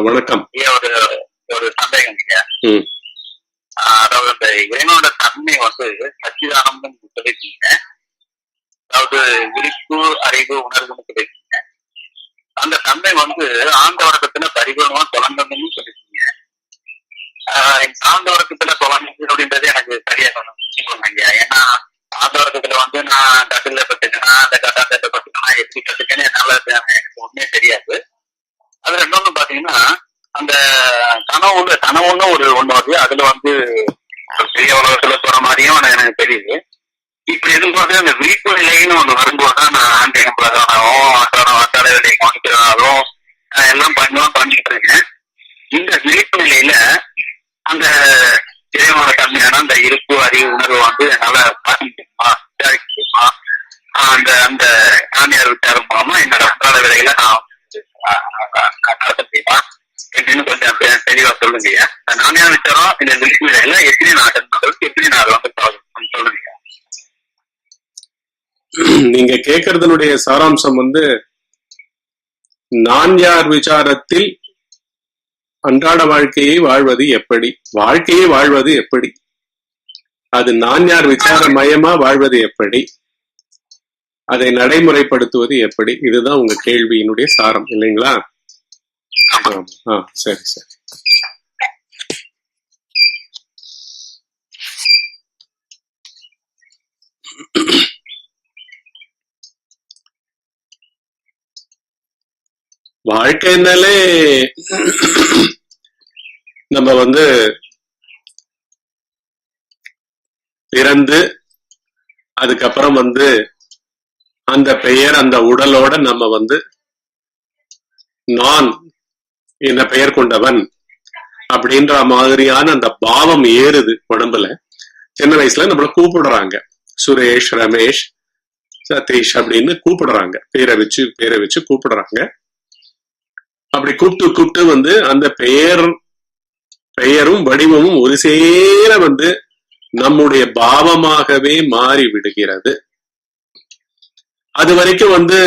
வணக்கம். ஒரு ஒரு சந்தேகம்ங்க ம். ஆஹ் அதாவது இந்த இறைவனோட தன்மை வந்து சச்சிதானந்தம் சொல்லிருக்கீங்க அதாவது விழிப்பு அறிவு உணர்வுன்னு சொல்லிருக்கீங்க அந்த தன்மை வந்து ஆண்ட வர்க்கத்துல பரிபூர்ணமா தொடங்கணும்னு சொல்லிருக்கீங்க ஆண்ட வர்க்கத்துல அப்படின்றது எனக்கு சரியா சொன்னீங்க ஏன்னா ஆண்ட வர்க்கத்துல வந்து நான் கட்டில பட்டுக்கனா அந்த கட்டாந்தத்தை பட்டுக்கனா எப்படி கத்துக்கன்னு என்னால எனக்கு ஒண்ணுமே தெரியாது. அது ரெண்டாவது பாத்தீங்கன்னா அந்த கனவுல கனவுன்னு ஒரு ஒண்ணு வருது அதுல வந்து பெரிய உலகத்துல போற மாதிரியும் எனக்கு- எனக்கு தெரியுது. இப்படி இருக்கும்போது அந்த விழிப்பு நிலைன்னு ஒண்ணு வரும்போதுதான் நான் ஆன்மீகம் பிரதானமும் அன்றாட அன்றாட வேலையை கவனிக்கிறதாலும் எல்லாம் பண்ணுவோம் பண்ணிட்டு இருக்கேன். இந்த விழிப்பு நிலையில அந்த இறைவனோட தன்மையான அந்த இருப்பு அறிவு உணர்வு வந்து என்னால பார்க்க முடியுமா? விசாரிக்க முடியுமா? அந்த அந்த ஆணையார் விட்டார் மூலமா என்னோட அன்றாட வேலைகளை நான் எப்படின்னு கொஞ்சம் தெளிவா சொல்லுங்க நானே விசாரம் இந்த எப்படி நான் எப்படி நான் சொல்லுங்க நீங்க கேட்கறதனுடைய சாராம்சம் வந்து நான் யார் விசாரத்தில் அன்றாட வாழ்க்கையை வாழ்வது எப்படி? வாழ்க்கையை வாழ்வது எப்படி? அது நான் யார் விசார மயமா வாழ்வது எப்படி? அதை நடைமுறைப்படுத்துவது எப்படி? இதுதான் உங்க கேள்வியினுடைய சாரம் இல்லைங்களா? ஆ சரி சரி. வாழ்க்கைனாலே நம்ம வந்து பிறந்து அதுக்கப்புறம் வந்து அந்த பெயர் அந்த உடலோட நம்ம வந்து நான் என்ன பெயர் கொண்டவன் அப்படின்ற மாதிரியான அந்த பாவம் ஏறுது உடம்புல. சின்ன வயசுல நம்மள கூப்பிடுறாங்க. சுரேஷ் ரமேஷ் சதீஷ் அப்படின்னு கூப்பிடுறாங்க. பேரை வச்சு பேரை வச்சு கூப்பிடுறாங்க. அப்படி கூப்பிட்டு கூப்பிட்டு வந்து அந்த பெயர் பெயரும் வடிவமும் ஒரு சேர வந்து நம்முடைய பாவமாகவே மாறி விடுகிறது அது வரைக்கும் வந்து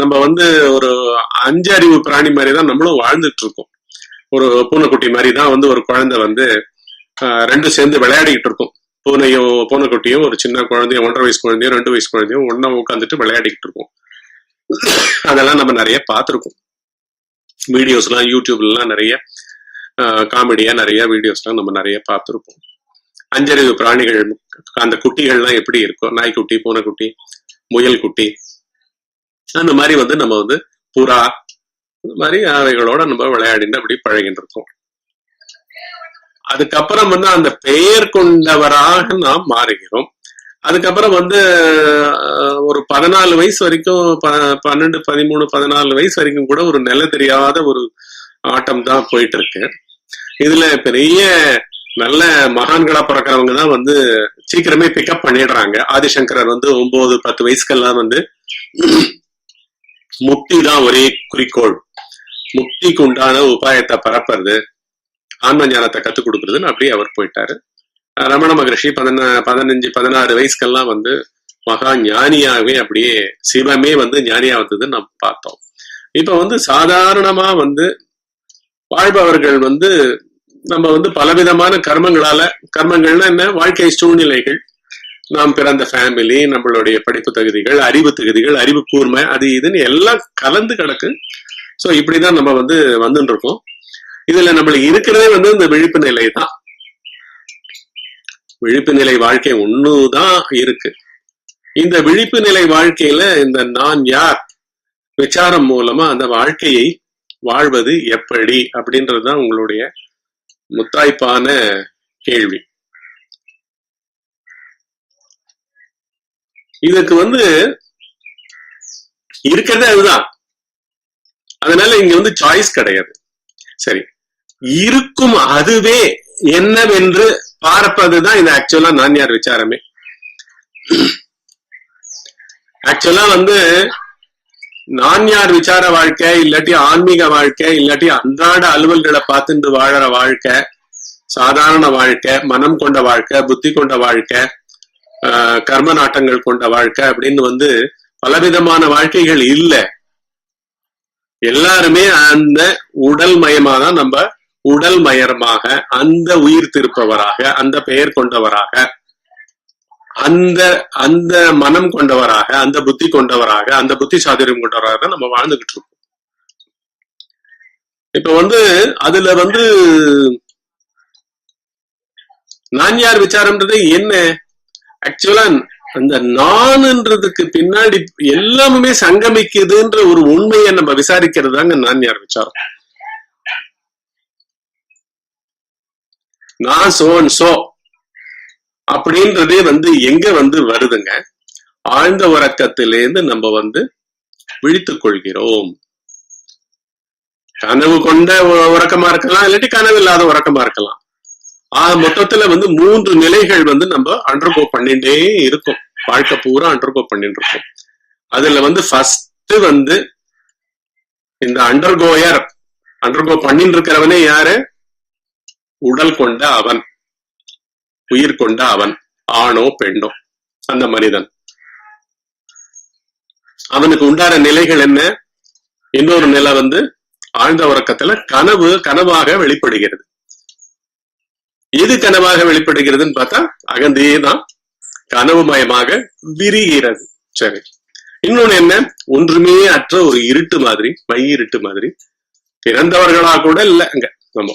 நம்ம வந்து ஒரு அஞ்சு அறிவு பிராணி மாதிரி தான் நம்மளும் வாழ்ந்துட்டு இருக்கோம் ஒரு பூனைக்குட்டி மாதிரி தான் வந்து ஒரு குழந்தை வந்து ரெண்டும் சேர்ந்து விளையாடிக்கிட்டு இருக்கும். பூனையும் பூனைக்குட்டியும் ஒரு சின்ன குழந்தையும் ஒன்றரை வயசு குழந்தையும் ரெண்டு வயசு குழந்தையும் ஒண்ணா உட்காந்துட்டு விளையாடிக்கிட்டு இருக்கும். அதெல்லாம் நம்ம நிறைய பார்த்துருக்கோம். வீடியோஸ்லாம் யூடியூப்லாம் நிறைய காமெடியா நிறைய வீடியோஸ்லாம் நம்ம நிறைய பார்த்துருப்போம். அஞ்சறிவு பிராணிகள் அந்த குட்டிகள்லாம் எப்படி இருக்கும் நாய்க்குட்டி பூனைக்குட்டி முயல் குட்டி அந்த மாதிரி வந்து நம்ம வந்து புறா இந்த மாதிரி அவைகளோட நம்ம விளையாடிட்டு அப்படி பழகிட்டு இருக்கோம். அதுக்கப்புறம் வந்து அந்த பெயர் கொண்டவராக நாம் மாறுகிறோம். அதுக்கப்புறம் வந்து ஒரு பதினாலு வயசு வரைக்கும் ப- பன்னெண்டு பதிமூணு பதினாலு வயசு வரைக்கும் கூட ஒரு நிலை தெரியாத ஒரு ஆட்டம் தான் போயிட்டு இருக்கு. இதுல பெரிய நல்ல மகான்களா பிறக்கிறவங்க தான் வந்து சீக்கிரமே பிக்கப் பண்ணிடுறாங்க. ஆதிசங்கரர் வந்து ஒன்பது பத்து வயசுக்கெல்லாம் வந்து முக்தி தான் ஒரே குறிக்கோள். முக்திக்கு உண்டான உபாயத்தை பரப்புறது ஆன்ம ஞானத்தை கத்துக் கொடுக்குறதுன்னு அப்படியே அவர் போயிட்டாரு. ரமண மகரிஷி பதின பதினஞ்சு பதினாறு வயசுக்கெல்லாம் வந்து மகா ஞானியாவே அப்படியே சிவமே வந்து ஞானியா வந்ததுன்னு நம்ம பார்த்தோம். இப்ப வந்து சாதாரணமா வந்து வாழ்பவர்கள் வந்து நம்ம வந்து பலவிதமான கர்மங்களால கர்மங்கள்னா என்ன? வாழ்க்கை சூழ்நிலைகள். நாம் பிறந்த ஃபேமிலி நம்மளுடைய படிப்பு தகுதிகள் அறிவு தகுதிகள் அறிவு கூர்மை அது இதுன்னு எல்லாம் கலந்து கிடக்கு. சோ இப்படிதான் நம்ம வந்து வந்துட்டு இருக்கோம் இதுல நம்மளுக்கு இருக்கிறதே வந்து இந்த விழிப்பு நிலை தான். விழிப்பு நிலை வாழ்க்கை ஒண்ணுதான் இருக்கு. இந்த விழிப்பு நிலை வாழ்க்கையில இந்த நான் யார்? விசாரம் மூலமா அந்த வாழ்க்கையை வாழ்வது எப்படி? அப்படின்றதுதான் உங்களுடைய முத்தாய்ப்பான கேள்வி. இதுக்கு வந்து இருக்கிறதே அதுதான். அதனால இங்க வந்து சாய்ஸ் கிடையாது. சரி. இருக்கும் அதுவே என்னவென்று பார்ப்பதுதான் இது ஆக்சுவலா நான் யார் விசாரமே. ஆக்சுவலா வந்து நான் யார் விசார வாழ்க்கை இல்லாட்டி ஆன்மீக வாழ்க்கை இல்லாட்டி அன்றாட அலுவல்களை பார்த்துட்டு வாழற வாழ்க்கை சாதாரண வாழ்க்கை மனம் கொண்ட வாழ்க்கை புத்தி கொண்ட வாழ்க்கை ஆஹ் கர்ம நாட்டங்கள் கொண்ட வாழ்க்கை அப்படின்னு வந்து பலவிதமான வாழ்க்கைகள் இல்ல. எல்லாருமே அந்த உடல் மயமா நம்ம உடல் மயமாக அந்த உயிர் திருப்பவராக அந்த பெயர் கொண்டவராக அந்த அந்த மனம் கொண்டவராக அந்த புத்தி கொண்டவராக அந்த புத்தி சாதுரியம் கொண்டவராக தான் நம்ம வாழ்ந்துகிட்டு இருக்கோம். இப்ப வந்து அதுல வந்து நான் யார் விசாரம்ன்றது என்ன? ஆக்சுவலா அந்த நான்ன்றதுக்கு பின்னாடி எல்லாமே சங்கமிக்குதுன்ற ஒரு உண்மையை நம்ம விசாரிக்கிறது தாங்க நான் யார் விசாரம். நான் சோன் சோ. அப்படின்றதே வந்து எங்க வந்து வருதுங்க? ஆழ்ந்த உறக்கத்திலேருந்து நம்ம வந்து விழித்துக் கொள்கிறோம். கனவு கொண்ட உறக்கமா இருக்கலாம் இல்லாட்டி கனவு இல்லாத உறக்கமா இருக்கலாம். ஆக மொத்தத்துல வந்து மூன்று நிலைகள் வந்து நம்ம அண்டர்கோ பண்ணிட்டே இருக்கும். வாழ்க்கை பூரா அண்டர்கோ பண்ணிட்டு இருக்கோம். அதுல வந்து ஃபர்ஸ்ட் வந்து இந்த அண்டர்கோயர் அண்டர்கோ பண்ணிட்டு இருக்கிறவனே யாரு? உடல் கொண்ட அவன். உயிர் கொண்ட அவன் ஆணோ பெண்ணோ? அந்த மனிதன். அவனுக்கு உண்டான நிலைகள் என்ன? இன்னொரு நிலை வந்து ஆழ்ந்த உறக்கத்துல கனவு கனவாக வெளிப்படுகிறது. எது கனவாக வெளிப்படுகிறதுன்னு பார்த்தா அகந்தையே தான் கனவுமயமாக விரிகிறது. சரி. இன்னொன்னு என்ன? ஒன்றுமே அற்ற ஒரு இருட்டு மாதிரி மை இருட்டு மாதிரி பிறந்தவர்களா கூட இல்ல அங்க நம்ம.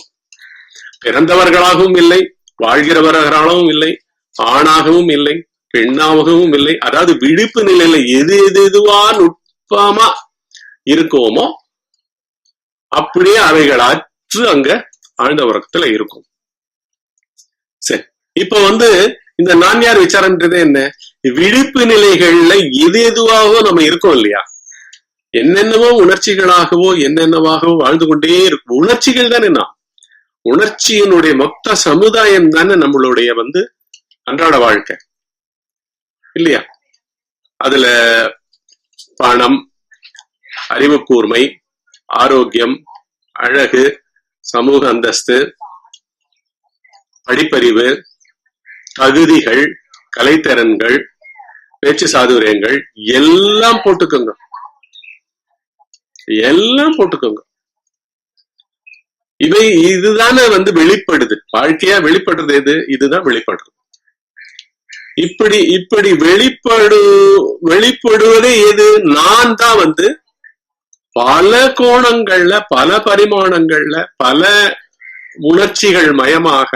பிறந்தவர்களாகவும் இல்லை வாழ்கிறவர்களாகவும் இல்லை ஆணாகவும் இல்லை பெண்ணாகவும் இல்லை. அதாவது விழிப்பு நிலையில எது எது எதுவா நுட்பமா இருக்கோமோ அப்படியே அவைகள் அற்று அங்க ஆழ்ந்த உறக்கத்துல இருக்கும். சரி இப்ப வந்து இந்த நான்யார் விசாரம்ன்றது என்ன? விழிப்பு நிலைகள்ல எது எதுவாகவோ நம்ம இருக்கோம் இல்லையா? என்னென்னவோ உணர்ச்சிகளாகவோ என்னென்னவாகவோ வாழ்ந்து கொண்டே இருக்கும். உணர்ச்சிகள் தானே நாம்? உணர்ச்சியினுடைய மொத்த சமுதாயம் தானே நம்மளுடைய வந்து அன்றாட வாழ்க்கை. இல்லையா? அதுல பணம் அறிவு கூர்மை ஆரோக்கியம் அழகு சமூக அந்தஸ்து படிப்பறிவு தகுதிகள் கலைத்திறன்கள் பேச்சு சாதுரியங்கள் எல்லாம் போட்டுக்கோங்க. எல்லாம் போட்டுக்கோங்க. இவை இதுதானே வந்து வெளிப்படுது. வாழ்க்கையா வெளிப்படுறது எது? இதுதான் வெளிப்படுறது இப்படி இப்படி வெளிப்படு வெளிப்படுவதே எது? நான் தான் வந்து பல கோணங்கள்ல பல பரிமாணங்கள்ல பல உணர்ச்சிகள் மயமாக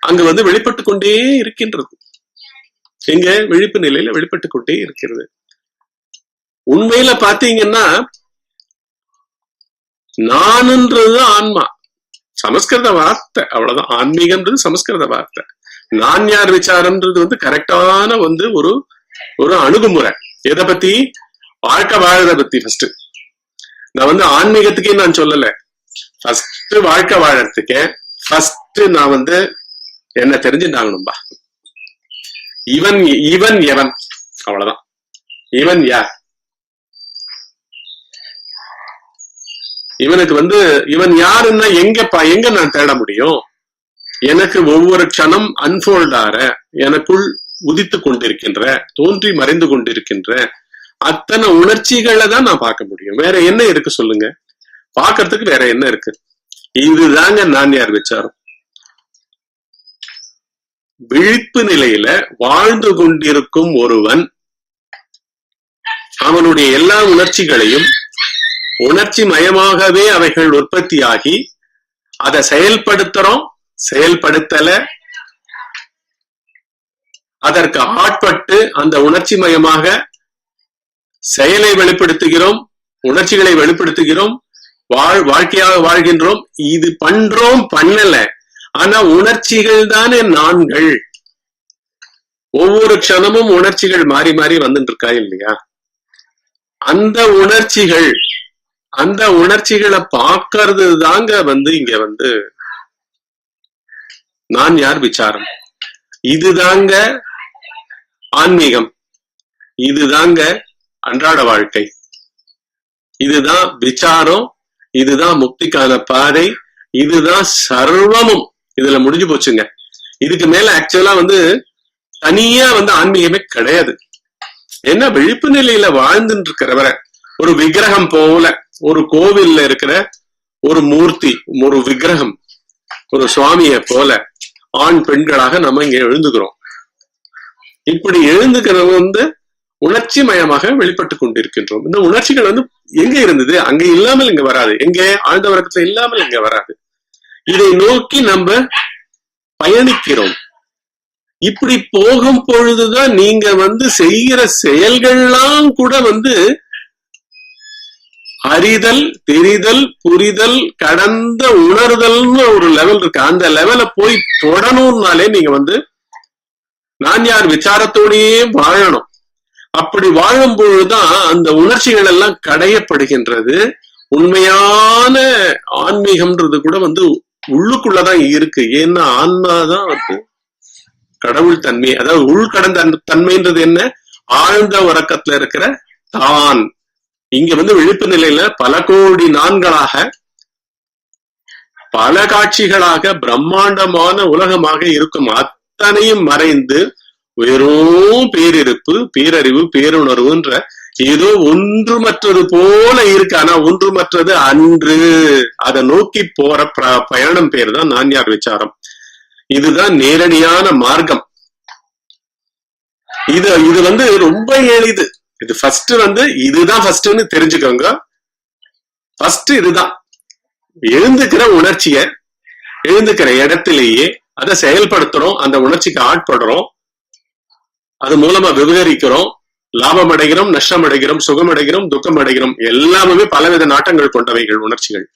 அங்கு வந்து வெளிப்பட்டு கொண்டே இருக்கின்றது. எங்க? விழிப்பு நிலையில வெளிப்பட்டு கொண்டே இருக்கிறது. உண்மையில பாத்தீங்கன்னா நானுன்றது ஆன்மா. சமஸ்கிருத வார்த்தை அவ்வளவுதான். ஆன்மீகம்ன்றது சமஸ்கிருத வார்த்தை. நான் யார் விசாரம்ன்றது வந்து கரெக்டான வந்து ஒரு ஒரு அணுகுமுறை. எதை பத்தி? வாழ்க்கை வாழறத பத்தி ஃபர்ஸ்ட் நான் வந்து ஆன்மீகத்துக்கே நான் சொல்லல. ஃபர்ஸ்ட் வாழ்க்கை வாழறதுக்கே ஃபர்ஸ்ட் நான் வந்து என்ன தெரிஞ்சுட்டாங்கணும்பா. இவன் இவன் எவன்? அவ்வளவுதான். இவன் யார்? இவனுக்கு வந்து இவன் யாருன்னா எங்க பா- எங்க நான் தேட முடியும்? எனக்கு ஒவ்வொரு க்ஷணம் அன்போல்ட் ஆற எனக்குள் உதித்து கொண்டிருக்கின்ற தோன்றி மறைந்து கொண்டிருக்கின்ற அத்தனை உணர்ச்சிகளை தான் நான் பார்க்க முடியும். வேற என்ன இருக்கு சொல்லுங்க. பாக்குறதுக்கு வேற என்ன இருக்கு? இதுதாங்க நான் யார் விசாரம். விழிப்பு நிலையில வாழ்ந்து கொண்டிருக்கும் ஒருவன் அவனுடைய எல்லா உணர்ச்சிகளையும் உணர்ச்சி மயமாகவே அவைகள் உற்பத்தியாகி அதை செயல்படுத்துறோம் செயல்படுத்தல. அதற்கு ஆட்பட்டு அந்த உணர்ச்சி மயமாக செயலை வெளிப்படுத்துகிறோம் உணர்ச்சிகளை வெளிப்படுத்துகிறோம் வாழ் வாழ்க்கையாக வாழ்கின்றோம். இது பண்றோம் பண்ணல. ஆனா உணர்ச்சிகள் தானே நான்கள். ஒவ்வொரு க்ஷணமும் உணர்ச்சிகள் மாறி மாறி வந்துட்டு இருக்கா இல்லையா? அந்த உணர்ச்சிகள் அந்த உணர்ச்சிகளை பார்க்கறது தாங்க வந்து இங்க வந்து நான் யார் விசாரம்? இதுதாங்க ஆன்மீகம். இதுதாங்க அன்றாட வாழ்க்கை. இதுதான் விசாரம் இதுதான் முக்திக்கான பாதை இதுதான் சர்வமும். இதுல முடிஞ்சு போச்சுங்க. இதுக்கு மேல ஆக்சுவலா வந்து தனியா வந்து ஆன்மீகமே கிடையாது. என்ன விழிப்பு நிலையில வாழ்ந்துட்டு இருக்கிறவரை ஒரு விக்கிரகம் போல ஒரு கோவில்ல இருக்கிற ஒரு மூர்த்தி ஒரு விக்கிரகம் ஒரு சுவாமியை போல ஆண் பெண்களாக நம்ம இங்க எழுந்துக்கிறோம். இப்படி எழுந்துக்கிறது வந்து உணர்ச்சி மயமாக வெளிப்பட்டு கொண்டிருக்கின்றோம். இந்த உணர்ச்சிகள் வந்து எங்க இருந்தது? அங்க இல்லாமல் இங்க வராது. எங்க? ஆழ்ந்த வர்க்கத்துல இல்லாமல் இங்க வராது. இதை நோக்கி நம்ம பயணிக்கிறோம். இப்படி போகும் பொழுதுதான் நீங்க வந்து செய்கிற செயல்கள்லாம் கூட வந்து அறிதல் தெரிதல் புரிதல் கடந்த உணர்தல்னு ஒரு லெவல் இருக்கு. அந்த லெவல போய் தொடணும்னாலே நீங்க வந்து நான் யார் விசாரத்தோடையே வாழணும். அப்படி வாழும் பொழுதுதான் அந்த உணர்ச்சிகள் எல்லாம் கடையப்படுகின்றது. உண்மையான ஆன்மீகம்ன்றது கூட வந்து உள்ளுக்குள்ளதான் இருக்கு. ஏன்னா ஆன்மாதான் வந்து கடவுள் தன்மை அதாவது உள்கடந்த அந்த தன்மைன்றது என்ன? ஆழ்ந்த உறக்கத்துல இருக்கிற தான். இங்க வந்து விழிப்பு நிலையில பல கோடி நான்களாக பல காட்சிகளாக பிரம்மாண்டமான உலகமாக இருக்கும் அத்தனையும் மறைந்து வெறும் பேரிருப்பு பேரறிவு பேருணர்வுன்ற ஏதோ ஒன்றுமற்றது போல இருக்கு. ஆனா ஒன்றுமற்றது அன்று. அதை நோக்கி போற பயணம் பேர் தான் நான்யார் விசாரம். இதுதான் நேரடியான மார்க்கம். இது இது வந்து ரொம்ப எளிது. இது ஃபர்ஸ்ட் வந்து இதுதான் ஃபர்ஸ்ட்னு தெரிஞ்சுக்கோங்க. ஃபர்ஸ்ட் இதுதான். எழுந்துக்கிற உணர்ச்சிய எழுந்துக்கிற இடத்திலேயே அதை செயல்படுத்துறோம் அந்த உணர்ச்சிக்கு ஆட்படுறோம். அது மூலமா விவகரிக்கிறோம். லாபம் அடைகிறோம் நஷ்டம் அடைகிறோம் சுகம் அடைகிறோம் துக்கம் அடைகிறோம். எல்லாமே பலவித நாட்டங்கள் கொண்டவைகள் உணர்ச்சிகள்.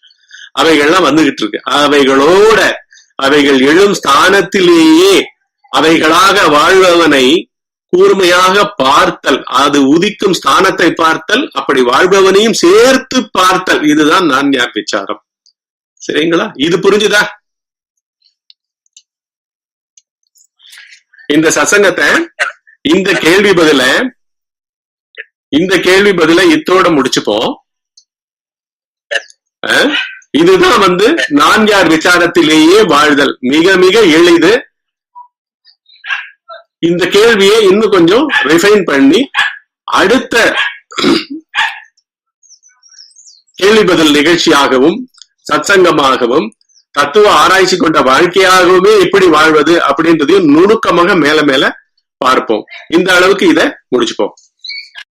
அவைகள்லாம் வந்துகிட்டு இருக்கு. அவைகளோட அவைகள் எழும் ஸ்தானத்திலேயே அவைகளாக வாழ்பவனை கூர்மையாக பார்த்தல் அது உதிக்கும் ஸ்தானத்தை பார்த்தல் அப்படி வாழ்பவனையும் சேர்த்து பார்த்தல். இதுதான் நான் யார் விசாரம் சரிங்களா? இது புரிஞ்சுதா? இந்த சசங்கத்தை இந்த கேள்வி பதில இந்த கேள்வி பதில இத்தோட முடிச்சுப்போம். இதுதான் வந்து நான் யார் விசாரத்திலேயே வாழ்தல். மிக மிக எளிது. இந்த கேள்வியை இன்னும் கொஞ்சம் ரிஃபைன் பண்ணி அடுத்த கேள்வி பதில் நிகழ்ச்சியாகவும் சத்சங்கமாகவும் தத்துவ ஆராய்ச்சி கொண்ட வாழ்க்கையாகவுமே எப்படி வாழ்வது அப்படின்றதையும் நுணுக்கமாக மேல மேல பார்ப்போம். இந்த அளவுக்கு இதை முடிச்சுப்போம்.